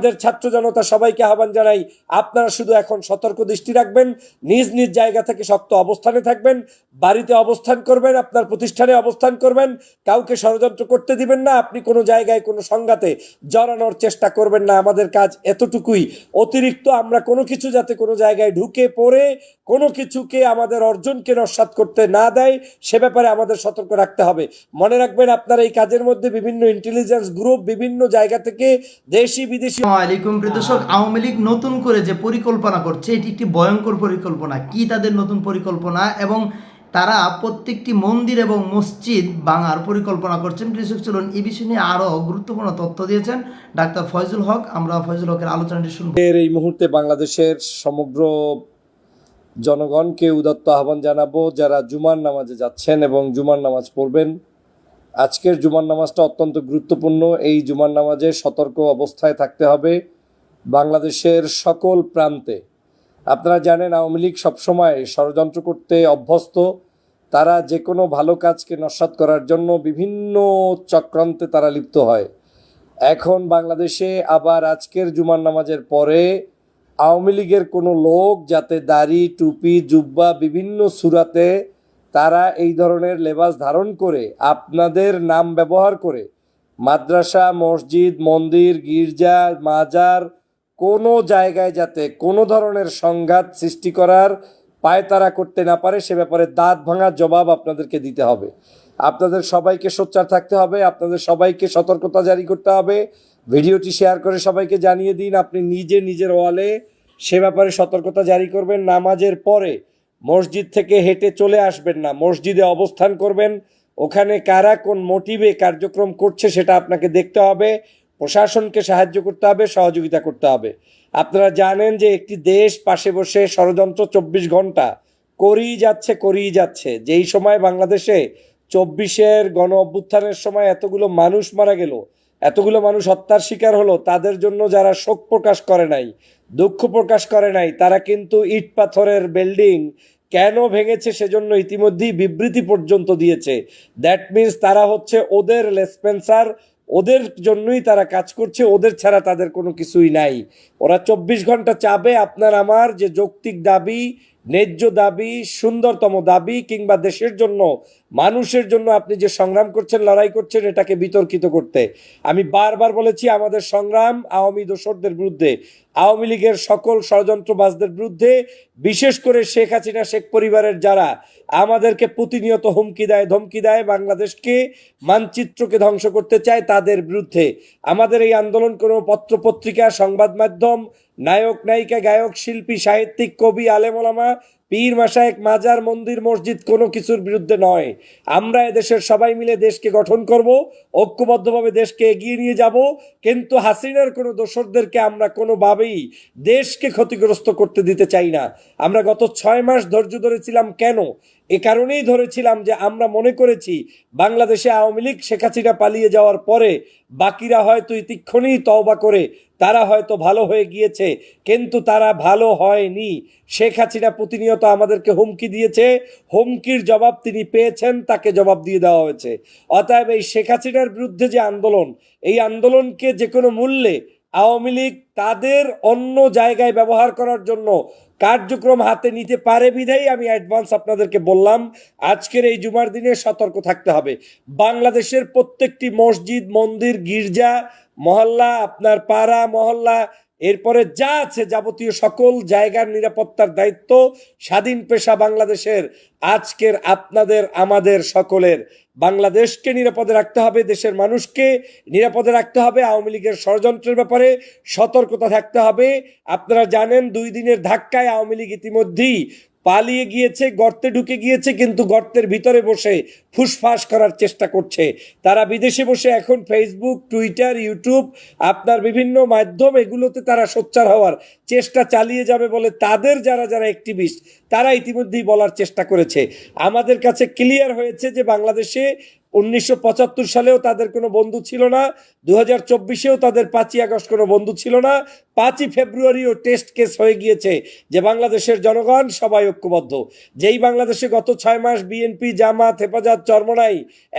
আমাদের ছাত্র জনতা সবাইকে আহ্বান জানাই, আপনারা শুধু এখন সতর্ক দৃষ্টি রাখবেন, নিজ নিজ জায়গা থেকে শক্ত অবস্থানে থাকবেন, বাড়িতে অবস্থান করবেন, আপনার প্রতিষ্ঠানে অবস্থান করবেন, কাউকে ষড়যন্ত্র করতে দিবেন না, আপনি কোনো জায়গায় কোনো সংঘাতে জড়ানোর চেষ্টা করবেন না, আমাদের কাজ এতটুকুই। অতিরিক্ত আমরা কোনো কিছু যাতে কোনো জায়গায় ঢুকে পড়ে, কোনো কিছুকে আমাদের অর্জনকে নস্বাত করতে না দেয়, সে ব্যাপারে আমাদের সতর্ক রাখতে হবে। মনে রাখবেন আপনারা এই কাজের মধ্যে বিভিন্ন ইন্টেলিজেন্স গ্রুপ বিভিন্ন জায়গা থেকে দেশি বিদেশি আসসালামু আলাইকুম প্রদর্শক আওয়ামী লীগ নতুন করে যে পরিকল্পনা করছে এটি একটি ভয়ঙ্কর পরিকল্পনা। কি তাদের নতুন পরিকল্পনা? এবং তারা প্রত্যেকটি মন্দির এবং মসজিদ ভাঙার পরিকল্পনা করছেন। কৃষক চলুন এই বিষয় নিয়ে আরও গুরুত্বপূর্ণ তথ্য দিয়েছেন ডাক্তার ফয়জুল হক। আমরা ফয়জুল হকের আলোচনাটি শুনব। এর এই মুহূর্তে বাংলাদেশের সমগ্র জনগণকে উদাত্ত আহ্বান জানাব যারা জুমার নামাজে যাচ্ছেন এবং জুমার নামাজ পড়বেন। আজকের জুমার নামাজটা অত্যন্ত গুরুত্বপূর্ণ। এই জুমার নামাজে সতর্ক অবস্থায় থাকতে হবে বাংলাদেশের সকল প্রান্তে। আপনারা জানেন, আওয়ামী লীগ সবসময় ষড়যন্ত্র করতে অভ্যস্ত। তারা যে কোনো ভালো কাজকে নস্বাত করার জন্য বিভিন্ন চক্রান্তে তারা লিপ্ত হয়। এখন বাংলাদেশে আবার আজকের জুমার নামাজের পরে আওয়ামী লীগের কোনো লোক যাতে দাড়ি, টুপি, জুব্বা বিভিন্ন সুরাতে তারা এই ধরনের লেবাস ধারণ করে আপনাদের নাম ব্যবহার করে মাদ্রাসা, মসজিদ, মন্দির, গির্জা, মাজার, কোনো জায়গায় যাতে কোনো ধরনের সংঘাত সৃষ্টি করার পায়তারা করতে না পারে, সে ব্যাপারে দাঁত ভাঙার জবাব আপনাদেরকে দিতে হবে। আপনাদের সবাইকে সোচ্চার থাকতে হবে, আপনাদের সবাইকে সতর্কতা জারি করতে হবে। ভিডিওটি শেয়ার করে সবাইকে জানিয়ে দিন, আপনি নিজে নিজের ওয়ালে সে ব্যাপারে সতর্কতা জারি করবেন। নামাজের পরে মসজিদ থেকে হেঁটে চলে আসবেন না, মসজিদে অবস্থান করবেন। ওখানে কারা কোন মোটিভে কার্যক্রম করছে সেটা আপনাকে দেখতে হবে, প্রশাসনকে সাহায্য করতে হবে, সহযোগিতা করতে হবে। আপনারা জানেন যে একটি দেশ পাশে বসে ষড়যন্ত্র চব্বিশ ঘণ্টা, করেই যাচ্ছে করেই যাচ্ছে। যেই সময় বাংলাদেশে চব্বিশের গণ অভ্যুত্থানের সময় এতগুলো মানুষ মারা গেল, এতগুলো মানুষ হত্যার শিকার হলো, তাদের জন্য যারা শোক প্রকাশ করে নাই, দুঃখ প্রকাশ করে নাই, তারা কিন্তু ইট পাথরের বিল্ডিং কেন ভেঙেছে সেজন্য ইতিমধ্যেই বিবৃতি পর্যন্ত দিয়েছে। দ্যাট মিন্স তারা হচ্ছে ওদের লেসপেন্সার ওদের জন্যই তারা কাজ করছে, ওদের ছাড়া তাদের কোনো কিছুই নাই। ওরা চব্বিশ ঘণ্টা চাবে আপনার আমার যে যৌক্তিক দাবি, ন্যায্য দাবি, সুন্দরতম দাবি, কিংবা দেশের জন্য, মানুষের জন্য আপনি যে সংগ্রাম করছেন, লড়াই করছেন, এটাকে বিতর্কিত করতে। আমি বারবার বলেছি, আমাদের সংগ্রাম আওয়ামী দোসরদের বিরুদ্ধে। আওয়ামী লীগের সকল ষড়যন্ত্রবাজদের বিরুদ্ধে, বিশেষ করে শেখ হাসিনা, শেখ পরিবারের যারা আমাদেরকে প্রতিনিয়ত হুমকি দেয়, ধমকি দেয়, বাংলাদেশকে, মানচিত্রকে ধ্বংস করতে চায় তাদের বিরুদ্ধে। আমাদের এই আন্দোলন কোনো পত্রপত্রিকা, সংবাদ মাধ্যম, নায়ক, নায়িকা, গায়ক, শিল্পী, সাহিত্যিক, কবি আলেমোলামা পীর মাসায়েক মাজার মন্দির মসজিদ কোনো কিছুর বিরুদ্ধে নয়। আমরা এদেশের সবাই মিলে দেশকে গঠন করব, ঐক্যবদ্ধভাবে দেশকে এগিয়ে নিয়ে যাব, কিন্তু হাসিনার কোনো দোসরদেরকে আমরা কোনোভাবেই দেশকে ক্ষতিগ্রস্ত করতে দিতে চাই না। আমরা গত ছয় মাস ধৈর্য ধরেছিলাম কেন? এ কারণেই ধরেছিলাম যে আমরা মনে করেছি বাংলাদেশে আওয়ামী লীগ শেখ হাসিনা পালিয়ে যাওয়ার পরে বাকিরা হয়তো ইতিক্ষণেই তওবা করে, তারা হয়তো ভালো হয়ে গিয়েছে, কিন্তু তারা ভালো হয়নি। শেখ হাসিনা প্রতিনিয়ত আমাদেরকে হুমকি দিয়েছে, হুমকির জবাব তিনি পেয়েছেন, তাকে জবাব দিয়ে দেওয়া হয়েছে। অতএব এই শেখ হাসিনার বিরুদ্ধে যে আন্দোলন, এই আন্দোলনকে যে কোনো মূল্যে আওয়ামী লীগ তাদের অন্য জায়গায় ব্যবহার করার জন্য কার্যক্রম হাতে নিতে পারে বিধাই আমি অ্যাডভান্স আপনাদেরকে বললাম, আজকের এই জুমার দিনে সতর্ক থাকতে হবে। বাংলাদেশের প্রত্যেকটি মসজিদ, মন্দির, গির্জা, মহল্লা, আপনার পাড়া, মহল্লা এরপরে যা আছে যাবতীয় সকল জায়গার নিরাপত্তার দায়িত্ব স্বাধীন পেশা বাংলাদেশের, আজকের আপনাদের, আমাদের সকলের। বাংলাদেশকে নিরাপদে রাখতে হবে, দেশের মানুষকে নিরাপদে রাখতে হবে, আওয়ামী লীগের ষড়যন্ত্রের ব্যাপারে সতর্কতা থাকতে হবে। আপনারা জানেন দুই দিনের ধাক্কায় আওয়ামী লীগ ইতিমধ্যেই পালিয়ে গিয়েছে, গর্তে ঢুকে গিয়েছে, কিন্তু গর্তের ভিতরে বসে ফুসফাস করার চেষ্টা করছে। তারা বিদেশে বসে এখন ফেসবুক টুইটার ইউটিউব আপনার বিভিন্ন মাধ্যম, এগুলোতে তারা সোচ্চার হওয়ার চেষ্টা চালিয়ে যাবে বলে তাদের যারা যারা অ্যাক্টিভিস্ট তারা ইতিমধ্যেই বলার চেষ্টা করেছে। আমাদের কাছে ক্লিয়ার হয়েছে যে বাংলাদেশে উনিশশো পঁচাত্তর সালেও তাদের কোনো বন্ধু ছিল না দু হাজার চব্বিশেও তাদের পাঁচই আগস্ট কোনো বন্ধু ছিল না, পাঁচই ফেব্রুয়ারিও টেস্ট কেস হয়ে গিয়েছে যে বাংলাদেশের জনগণ সবাই ঐক্যবদ্ধ। যেই বাংলাদেশে গত ছয় মাস বিএনপি, জামাত, হেফাজত, চরমনাই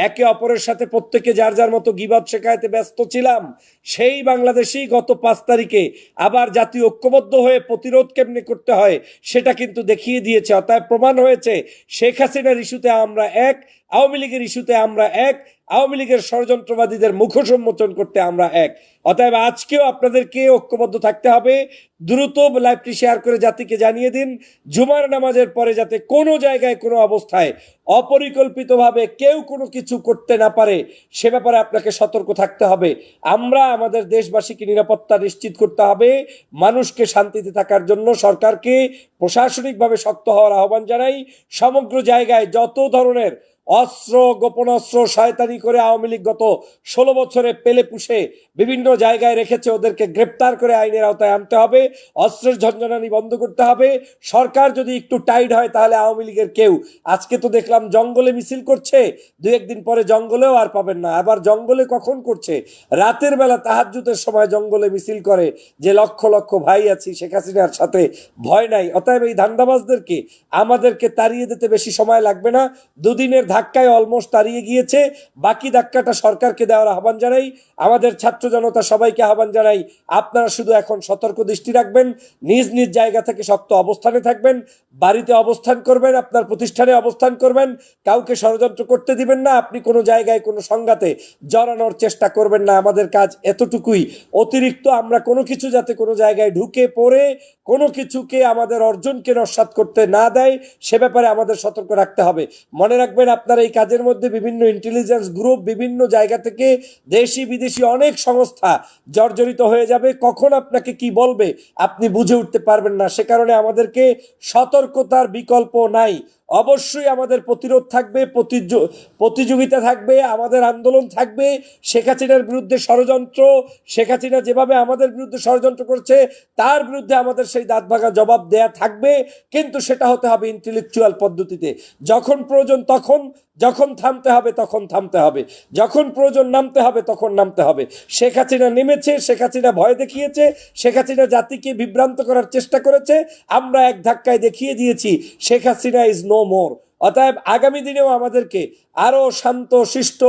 একে অপরের সাথে প্রত্যেকে যার যার মতো গিবাদ শেখাইতে ব্যস্ত ছিলাম, সেই বাংলাদেশেই গত পাঁচ তারিখে আবার জাতীয় ঐক্যবদ্ধ হয়ে প্রতিরোধ কেমনি করতে হয়, সেটা কিন্তু দেখিয়ে দিয়েছে, অতএব প্রমাণ হয়েছে, শেখ হাসিনার ইস্যুতে আমরা এক আওয়ামী লীগের ইস্যুতে আমরা এক, আওয়ামী লীগের ষড়যন্ত্রবাদীদের মুখ সম্মোচন করতে আমরা এক। অতএব আজকেও আপনাদেরকে ঐক্যবদ্ধ থাকতে হবে। দ্রুত লাইভটি শেয়ার করে জাতিকে জানিয়ে দিন। জুমার নামাজের পরে যাতে কোনো জায়গায় কোনো অবস্থায় অপরিকল্পিতভাবে কেউ কোনো কিছু করতে না পারে, সে ব্যাপারে আপনাকে সতর্ক থাকতে হবে। আমরা আমাদের দেশবাসীকে নিরাপত্তা নিশ্চিত করতে হবে। মানুষকে শান্তিতে থাকার জন্য সরকারকে প্রশাসনিকভাবে শক্ত হওয়ার আহ্বান জানাই। সমগ্র জায়গায় যত ধরনের অস্ত্র, গোপন অস্ত্র শয়তানি করে আওয়ামী লীগ গত ষোলো বছরে পেলে পুষে বিভিন্ন জায়গায় রেখেছে। ওদেরকে গ্রেপ্তার করে আইনের আওতায় আনতে হবে। অস্ত্রের ঝঞ্ঝনানি বন্ধ করতে হবে। সরকার যদি একটু টাইট হয়, তাহলে আওয়ামী লীগের কেউ, আজকে তো দেখলাম জঙ্গলে মিছিল করছে দু একদিন পরে জঙ্গলেও আর পাবেন না। আবার জঙ্গলে কখন করছে? রাতের বেলা তাহাজ্জুতের সময় জঙ্গলে মিছিল করে যে লক্ষ লক্ষ ভাই আছি, শেখ হাসিনার সাথে ভয় নাই। অতএব এই ধান্দাবাজদেরকে, আমাদেরকে তাড়িয়ে দিতে বেশি সময় লাগবে না। দুদিনের ধাক্কায় অলমোস্ট তাড়িয়ে গিয়েছে। বাকি ধাক্কাটা সরকারকে দেওয়ার আহ্বান জানাই। আমাদের ছাত্র জনতা সবাইকে আহ্বান জানাই, আপনারা শুধু এখন সতর্ক দৃষ্টি রাখবেন, নিজ নিজ জায়গা থেকে শক্ত অবস্থানে থাকবেন, বাড়িতে অবস্থান করবেন, আপনার প্রতিষ্ঠানে অবস্থান করবেন, কাউকে ষড়যন্ত্র করতে দিবেন না, আপনি কোনো জায়গায় কোনো সংঘাতে জড়ানোর চেষ্টা করবেন না। আমাদের কাজ এতটুকুই। অতিরিক্ত আমরা কোনো কিছু যাতে কোনো জায়গায় ঢুকে পড়ে, কোনো কিছুকে আমাদের অর্জনকে নস্বাত করতে না দেয়, সে ব্যাপারে আমাদের সতর্ক রাখতে হবে। মনে রাখবেন আপনারা এই কাজের মধ্যে বিভিন্ন ইন্টেলিজেন্স গ্রুপ বিভিন্ন জায়গা থেকে দেশি, বিদেশি অনেক সংস্থা জর্জরিত হয়ে যাবে। কখন আপনাকে কি বলবে? আপনি বুঝে উঠতে পারবেন না। সে কারণে আমাদেরকে সতর্কতার বিকল্প নাই। অবশ্যই আমাদের প্রতিরোধ থাকবে প্রতিযো- প্রতিযোগিতা থাকবে, আমাদের আন্দোলন থাকবে। শেখ হাসিনার বিরুদ্ধে ষড়যন্ত্র, শেখ হাসিনা যেভাবে আমাদের বিরুদ্ধে ষড়যন্ত্র করছে, তার বিরুদ্ধে আমাদের সেই দাঁত ভাঙা জবাব দেয়া থাকবে। কিন্তু সেটা হতে হবে ইন্টেলেকচুয়াল পদ্ধতিতে। যখন প্রয়োজন তখন যখন থামতে হবে, তখন থামতে হবে। যখন প্রয়োজন নামতে হবে, তখন নামতে হবে। শেখ হাসিনা নেমেছে, শেখ হাসিনা ভয় দেখিয়েছে, শেখ হাসিনা জাতিকে বিভ্রান্ত করার চেষ্টা করেছে। আমরা এক ধাক্কায় দেখিয়ে দিয়েছি, Sheikh Hasina is no more অতএব আগামী দিনেও আমাদেরকে আরও শান্ত, শিষ্ট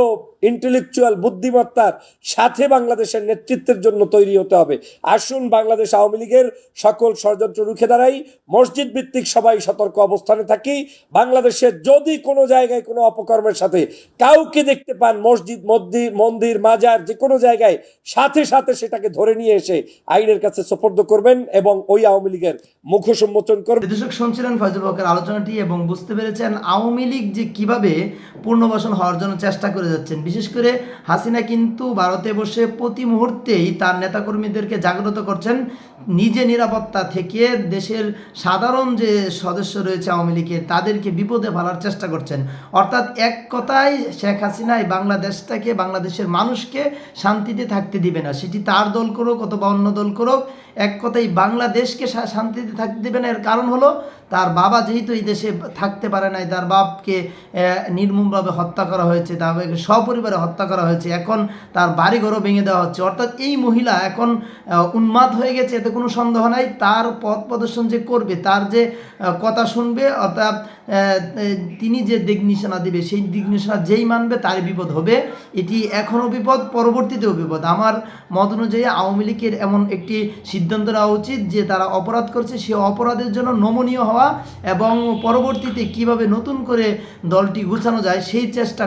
ইন্টেলেকচুয়াল বুদ্ধিমত্তার সাথে বাংলাদেশের নেতৃত্বের জন্য তৈরি হতে হবে। আসুন বাংলাদেশ আওয়ামী লীগের সকল ষড়যন্ত্র রুখে দাঁড়াই, মসজিদ ভিত্তিক সবাই সতর্ক অবস্থানে থাকি। বাংলাদেশের যদি কোনো জায়গায় কোনো অপকর্মের সাথে কাউকে দেখতে পান, মসজিদ, মন্দির মন্দির, মাজার, যে কোনো জায়গায় সাথে সাথে সেটাকে ধরে নিয়ে এসে আইনের কাছে সোপর্দ করবেন এবং ওই আওয়ামী লীগের মুখ সম্মোচন করবেন। শুনছিলেন ফয়জুল আলোচনাটি এবং বুঝতে পেরেছেন আওয়ামী লীগ যে কীভাবে পুনর্বাসন হওয়ার জন্য চেষ্টা করে যাচ্ছেন। বিশেষ করে হাসিনা কিন্তু ভারতে বসে প্রতি মুহূর্তেই তার নেতাকর্মীদেরকে জাগ্রত করছেন। নিজে নিরাপত্তা থেকে দেশের সাধারণ যে সদস্য রয়েছে আওয়ামী লীগের, তাদেরকে বিপদে ফেলার চেষ্টা করছেন। অর্থাৎ এক কথায় শেখ হাসিনা এই বাংলাদেশটাকে, বাংলাদেশের মানুষকে শান্তিতে থাকতে দিবে না। সেটি তার দল করুক অথবা অন্য দল করুক এক কথায় বাংলাদেশকে শান্তিতে থাকতে দেবে না। এর কারণ হলো, তার বাবা যেহেতু এই দেশে থাকতে পারে নাই, তার বাপকে নির্মমভাবে হত্যা করা হয়েছে তাকে সপরিবারে হত্যা করা হয়েছে। এখন তার বাড়িঘরও ভেঙে দেওয়া হচ্ছে। অর্থাৎ এই মহিলা এখন উন্মাদ হয়ে গেছে, এতে কোনো সন্দেহ নাই। তার পথ প্রদর্শন যে করবে, তার যে কথা শুনবে, অর্থাৎ তিনি যে দিক নিশানা দেবে, সেই দিক নিশানা যেই মানবে তার বিপদ হবে। এটি এখনও বিপদ, পরবর্তীতেও বিপদ। আমার মত অনুযায়ী আওয়ামী লীগের এমন একটি সিদ্ধান্ত নেওয়া উচিত যে তারা অপরাধ করছে, সে অপরাধের জন্য নমনীয় হওয়া এবং পরবর্তীতে কীভাবে নতুন করে দলটি গুছানো যায় সেই চেষ্টা।